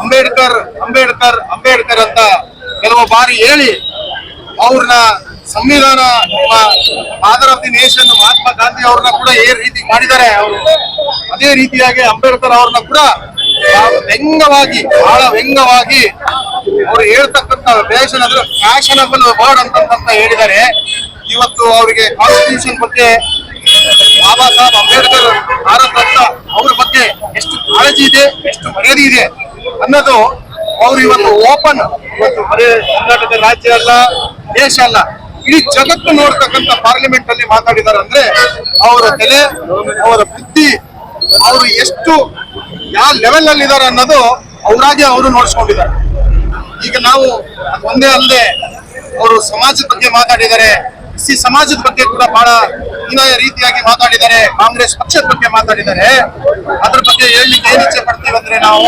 ಅಂಬೇಡ್ಕರ್ ಅಂಬೇಡ್ಕರ್ ಅಂಬೇಡ್ಕರ್ ಅಂತ ಕೆಲವು ಬಾರಿ ಹೇಳಿ ಅವ್ರನ್ನ ಸಂವಿಧಾನ father of the nation Mahatma Gandhi ಅವ್ರನ್ನ ಕೂಡ ಏ ರೀತಿ ಮಾಡಿದ್ದಾರೆ. ಅವರು ಅದೇ ರೀತಿಯಾಗಿ ಅಂಬೇಡ್ಕರ್ ಅವ್ರನ್ನ ಕೂಡ ವ್ಯಂಗವಾಗಿ, ಬಹಳ ವ್ಯಂಗವಾಗಿ ಅವ್ರು ಹೇಳ್ತಕ್ಕಂತ ಫ್ಯಾಷನ್ ಅಂದ್ರೆ ಫ್ಯಾಷನಬಲ್ ವರ್ಡ್ ಅಂತಂತ ಹೇಳಿದ್ದಾರೆ. ಇವತ್ತು ಅವರಿಗೆ ಕಾನ್ಸ್ಟಿಟ್ಯೂಷನ್ ಬಗ್ಗೆ ಬಾಬಾ ಸಾಹೇಬ್ ಅಂಬೇಡ್ಕರ್ ಭಾರತ ರತ್ನ ಅವ್ರ ಬಗ್ಗೆ ಎಷ್ಟು ಕಾಳಜಿ ಇದೆ, ಎಷ್ಟು ಮರ್ಯಾದೆ ಇದೆ ಅನ್ನೋದು ಅವ್ರು ಇವತ್ತು ಓಪನ್ ಇವತ್ತು ಬರೀ ಕರ್ನಾಟಕ ರಾಜ್ಯ ಅಲ್ಲ, ದೇಶ ಅಲ್ಲ, ಇಡೀ ಜಗತ್ತು ನೋಡ್ತಕ್ಕಂಥ ಪಾರ್ಲಿಮೆಂಟ್ ಅಲ್ಲಿ ಮಾತಾಡಿದ್ದಾರೆ ಅಂದ್ರೆ ಅವರ ತಲೆ, ಅವರ ಬುದ್ಧಿ, ಅವರು ಎಷ್ಟು, ಯಾವ ಲೆವೆಲ್ ಅಲ್ಲಿ ಇದಾರೆ ಅನ್ನೋದು ಅವರಾಗೆ ಅವರು ನೋಡ್ಸ್ಕೊಂಡಿದ್ದಾರೆ. ಈಗ ನಾವು ಒಂದೇ ಅಲ್ಲದೆ, ಅವರು ಸಮಾಜದ ಬಗ್ಗೆ ಮಾತಾಡಿದ್ದಾರೆ ಸಿ ಸಮಾಜದ ಬಗ್ಗೆ ಕೂಡ ಬಹಳ ಹೀನಾಯ ರೀತಿಯಾಗಿ ಮಾತಾಡಿದ್ದಾರೆ. ಕಾಂಗ್ರೆಸ್ ಪಕ್ಷದ ಬಗ್ಗೆ ಮಾತಾಡಿದ್ದಾರೆ. ಅದ್ರ ಬಗ್ಗೆ ಹೇಳಲಿಕ್ಕೆ ಏನ್ ಇಚ್ಛೆ ಪಡ್ತೀವಿ ಅಂದ್ರೆ ನಾವು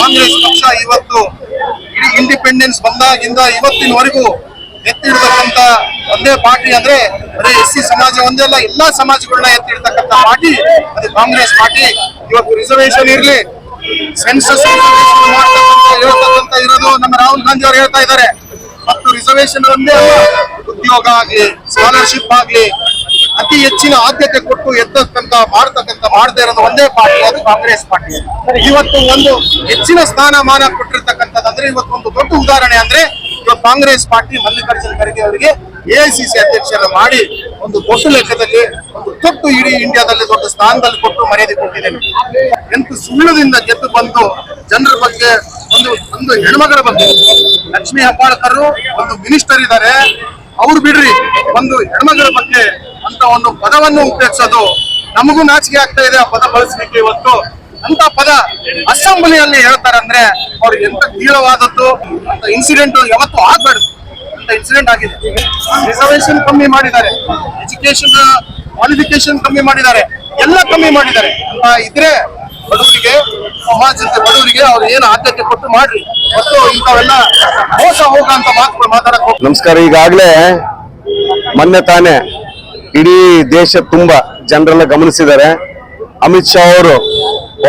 ಕಾಂಗ್ರೆಸ್ ಪಕ್ಷ ಇವತ್ತು ಇಡೀ ಇಂಡಿಪೆಂಡೆನ್ಸ್ ಬಂದಾಗಿಂದ ಇವತ್ತಿನವರೆಗೂ ಎತ್ತಿಡ್ತಕ್ಕಂತ ಒಂದೇ ಪಾರ್ಟಿ ಅಂದ್ರೆ ಬರೀ ಎಸ್ ಸಿ ಸಮಾಜ ಒಂದೇ ಅಲ್ಲ, ಎಲ್ಲಾ ಸಮಾಜಗಳನ್ನ ಎತ್ತಿಡ್ತಕ್ಕಂತ ಪಾರ್ಟಿ ಅದು ಕಾಂಗ್ರೆಸ್ ಪಾರ್ಟಿ. ಇವತ್ತು ರಿಸರ್ವೇಶನ್ ಇರ್ಲಿ ಸೆನ್ಸಸ್ ಇರೋದು ನಮ್ಮ ರಾಹುಲ್ ಗಾಂಧಿ ಅವರು ಹೇಳ್ತಾ ಇದ್ದಾರೆ. ಮತ್ತು ರಿಸರ್ವೇಶನ್ ಒಂದೇ ಉದ್ಯೋಗ ಆಗ್ಲಿ ಸ್ಕಾಲರ್ಶಿಪ್ ಆಗ್ಲಿ, ಅತಿ ಹೆಚ್ಚಿನ ಆದ್ಯತೆ ಕೊಟ್ಟು ಎತ್ತಕ್ಕಂತ ಮಾಡ್ತಕ್ಕಂತ ಮಾಡದೇ ಇರೋದು ಒಂದೇ ಪಾರ್ಟಿ ಅದು ಕಾಂಗ್ರೆಸ್ ಪಾರ್ಟಿ ಇವತ್ತು ಒಂದು ಹೆಚ್ಚಿನ ಸ್ಥಾನಮಾನ ಕೊಟ್ಟಿರ್ತಕ್ಕಂಥದ್ದು ಇವತ್ತು ಒಂದು ದೊಡ್ಡ ಉದಾಹರಣೆ ಅಂದ್ರೆ ಇವತ್ತು ಕಾಂಗ್ರೆಸ್ ಪಾರ್ಟಿ ಮಲ್ಲಿಕಾರ್ಜುನ ಖರ್ಗೆ ಅವರಿಗೆ ಎಐಸಿಸಿ ಅಧ್ಯಕ್ಷರ ಮಾಡಿ ಒಂದು ದೊಡ್ಡ ಲೆಕ್ಕದಲ್ಲಿ, ಒಂದು ದೊಡ್ಡ ಇಡೀ ಇಂಡಿಯಾದಲ್ಲಿ ದೊಡ್ಡ ಸ್ಥಾನದಲ್ಲಿ ಕೊಟ್ಟು ಮರ್ಯಾದೆ ಕೊಟ್ಟಿದ್ದೇನೆ. ಎಂತ ಸುಳ್ಳದಿಂದ ಗೆದ್ದು ಬಂದು ಜನರ ಬಗ್ಗೆ ಒಂದು ಒಂದು ಹೆಣ್ಮಗಳ ಬಗ್ಗೆ ಲಕ್ಷ್ಮಿ ಹೆಬ್ಬಾಳ್ಕರ್ ಒಂದು ಮಿನಿಸ್ಟರ್ ಇದ್ದಾರೆ. ಅವ್ರು ಬಿಡ್ರಿ, ಒಂದು ಹೆಣ್ಮಗಳ ಬಗ್ಗೆ ಅಂತ ಒಂದು ಪದವನ್ನು ಉಪಯೋಗಿಸೋದು ನಮಗೂ ನಾಚಿಕೆ ಆಗ್ತಾ ಇದೆ ಆ ಪದ ಬಳಸಲಿಕ್ಕೆ ಇವತ್ತು. ಅಂತ ಪದ ಅಸೆಂಬ್ಲಿಯಲ್ಲಿ ಹೇಳ್ತಾರೆ ಅಂದ್ರೆ ಅವ್ರಿಗೆ ಎಂತ ತೀವ್ರವಾದದ್ದು ಅಂತ ಇನ್ಸಿಡೆಂಟ್ ಯಾವತ್ತೂ ಆಗ್ಬಾರ್ದು. ಅಂತ ಇನ್ಸಿಡೆಂಟ್ ಆಗಿದೆ. ರಿಸರ್ವೇಶನ್ ಕಮ್ಮಿ ಮಾಡಿದ್ದಾರೆ. ಎಜುಕೇಶನ್ ಕ್ವಾಲಿಫಿಕೇಶನ್ ಕಮ್ಮಿ ಮಾಡಿದ್ದಾರೆ. ಎಲ್ಲ ಕಮ್ಮಿ ಮಾಡಿದ್ದಾರೆ. ಇದ್ರೆ ಬಡವರಿಗೆ ಸಮಾಜದ ಬಡವರಿಗೆ ಅವ್ರು ಏನು ಆದ್ಯತೆ ಕೊಟ್ಟು ಮಾಡ್ರಿ. ಮತ್ತು ಇಂಥವೆಲ್ಲ ಮೋಸ ಹೋಗಂತ ಮಾತುಗಳು ಮಾತಾಡಕ್ ನಮಸ್ಕಾರ, ಈಗಾಗಲೇ ಮೊನ್ನೆ ತಾನೇ ಇಡೀ ದೇಶ ತುಂಬಾ ಜನರೆಲ್ಲ ಗಮನಿಸಿದ್ದಾರೆ. ಅಮಿತ್ ಶಾ ಅವರು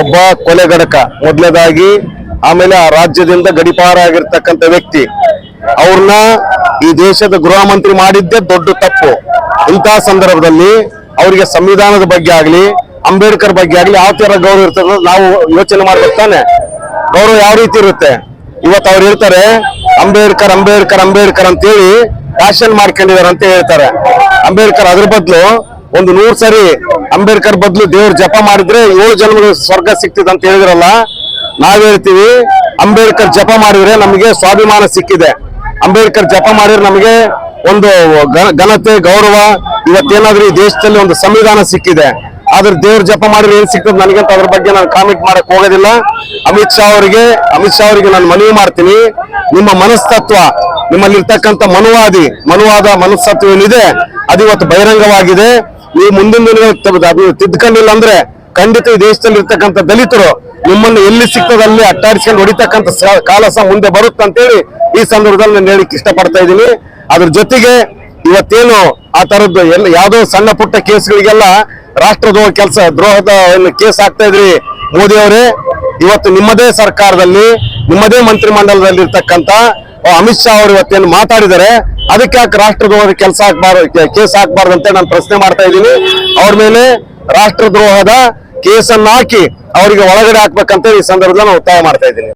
ಒಬ್ಬ ಕೊಲೆಗಡಕ ಮೊದಲನೇದಾಗಿ ಆಮೇಲೆ ಆ ರಾಜ್ಯದಿಂದ ಗಡಿಪಾರ ಆಗಿರ್ತಕ್ಕಂಥ ವ್ಯಕ್ತಿ. ಅವ್ರನ್ನ ಈ ದೇಶದ ಗೃಹ ಮಂತ್ರಿ ಮಾಡಿದ್ದೇ ದೊಡ್ಡ ತಪ್ಪು. ಇಂತಹ ಸಂದರ್ಭದಲ್ಲಿ ಅವರಿಗೆ ಸಂವಿಧಾನದ ಬಗ್ಗೆ ಆಗ್ಲಿ ಅಂಬೇಡ್ಕರ್ ಬಗ್ಗೆ ಆಗ್ಲಿ ಯಾವ ತರ ಗೌರವ ಇರ್ತದೆ ನಾವು ಯೋಚನೆ ಮಾಡ್ಬೇಕು ತಾನೆ. ಗೌರವ ಯಾವ ರೀತಿ ಇರುತ್ತೆ? ಇವತ್ತು ಅವ್ರು ಹೇಳ್ತಾರೆ, ಅಂಬೇಡ್ಕರ್ ಅಂಬೇಡ್ಕರ್ ಅಂಬೇಡ್ಕರ್ ಅಂತೇಳಿ ಫ್ಯಾಷನ್ ಮಾಡ್ಕೊಂಡಿದಾರೆ ಅಂತ ಹೇಳ್ತಾರೆ. ಅಂಬೇಡ್ಕರ್ ಅದ್ರ ಬದಲು ಒಂದು ನೂರ್ ಸರಿ ಅಂಬೇಡ್ಕರ್ ಬದಲು ದೇವ್ರ ಜಪ ಮಾಡಿದ್ರೆ ಏಳು ಜನ್ಮದ ಸ್ವರ್ಗ ಸಿಕ್ತಿದೆ ಅಂತ ಹೇಳಿದ್ರಲ್ಲ, ನಾವ್ ಹೇಳ್ತೀವಿ, ಅಂಬೇಡ್ಕರ್ ಜಪ ಮಾಡಿದ್ರೆ ನಮಗೆ ಸ್ವಾಭಿಮಾನ ಸಿಕ್ಕಿದೆ. ಅಂಬೇಡ್ಕರ್ ಜಪ ಮಾಡಿದ್ರೆ ನಮಗೆ ಒಂದು ಘನ- ಘನತೆ, ಗೌರವ, ಇವತ್ತೇನಾದ್ರೂ ಈ ದೇಶದಲ್ಲಿ ಒಂದು ಸಂವಿಧಾನ ಸಿಕ್ಕಿದೆ. ಆದ್ರೆ ದೇವ್ರ ಜಪ ಮಾಡಿದ್ರೆ ಏನ್ ಸಿಗ್ತದೆ? ನನಗಂತ ಅದ್ರ ಬಗ್ಗೆ ನಾನು ಕಾಮೆಂಟ್ ಮಾಡಕ್ ಹೋಗೋದಿಲ್ಲ. ಅಮಿತ್ ಶಾ ಅವರಿಗೆ, ಅಮಿತ್ ಶಾ ಅವರಿಗೆ ನಾನು ಮನವಿ ಮಾಡ್ತೀನಿ. ನಿಮ್ಮ ಮನಸ್ತತ್ವ, ನಿಮ್ಮಲ್ಲಿರ್ತಕ್ಕಂಥ ಮನುವಾದಿ, ಮನುವಾದ ಮನಸ್ತತ್ವ ಏನಿದೆ, ಅದು ಇವತ್ತು ಬಹಿರಂಗವಾಗಿದೆ. ನೀವು ಮುಂದಿನ ದಿನಗಳು ತಿದ್ಕೊಂಡಿಲ್ಲ ಅಂದ್ರೆ ಖಂಡಿತ ಈ ದೇಶದಲ್ಲಿ ಇರ್ತಕ್ಕಂಥ ದಲಿತರು ನಿಮ್ಮನ್ನು ಎಲ್ಲಿ ಸಿಗ್ತದಲ್ಲಿ ಅಟ್ಟಾಡಿಸ್ಕೊಂಡು ಹೊಡಿತಕ್ಕಂಥ ಕಾಲ ಸಹ ಮುಂದೆ ಬರುತ್ತೆ ಅಂತೇಳಿ ಈ ಸಂದರ್ಭದಲ್ಲಿ ನಾನು ಹೇಳಿಕ್ ಇಷ್ಟಪಡ್ತಾ ಇದ್ದೀನಿ. ಅದ್ರ ಜೊತೆಗೆ ಇವತ್ತೇನು ಆ ತರದ್ದು ಎಲ್ಲ ಯಾವುದೋ ಸಣ್ಣ ಪುಟ್ಟ ಕೇಸ್ಗಳಿಗೆಲ್ಲ ರಾಷ್ಟ್ರದ್ರೋಹ ಕೆಲಸ, ದ್ರೋಹದ ಕೇಸ್ ಆಗ್ತಾ ಇದ್ರಿ ಮೋದಿ ಅವರೇ. ಇವತ್ತು ನಿಮ್ಮದೇ ಸರ್ಕಾರದಲ್ಲಿ, ನಿಮ್ಮದೇ ಮಂತ್ರಿಮಂಡಲದಲ್ಲಿ ಇರ್ತಕ್ಕಂತ ಅಮಿತ್ ಶಾ ಅವರು ಇವತ್ತೇನು ಮಾತಾಡಿದ್ದಾರೆ. ಅದಕ್ಕೆ ಯಾಕೆ ರಾಷ್ಟ್ರದ್ರೋಹದ ಕೆಲಸ ಹಾಕ್ಬಾರ್ದು ಕೇಸ್ ಹಾಕ್ಬಾರ್ದು ಅಂತ ನಾನು ಪ್ರಶ್ನೆ ಮಾಡ್ತಾ ಇದ್ದೀನಿ. ಅವ್ರ ಮೇಲೆ ರಾಷ್ಟ್ರದ್ರೋಹದ ಕೇಸನ್ನ ಹಾಕಿ ಅವರಿಗೆ ಒಳಗಡೆ ಹಾಕ್ಬೇಕಂತ ಈ ಸಂದರ್ಭದಲ್ಲಿ ನಾನು ಒತ್ತಾಯ ಮಾಡ್ತಾ ಇದ್ದೀನಿ.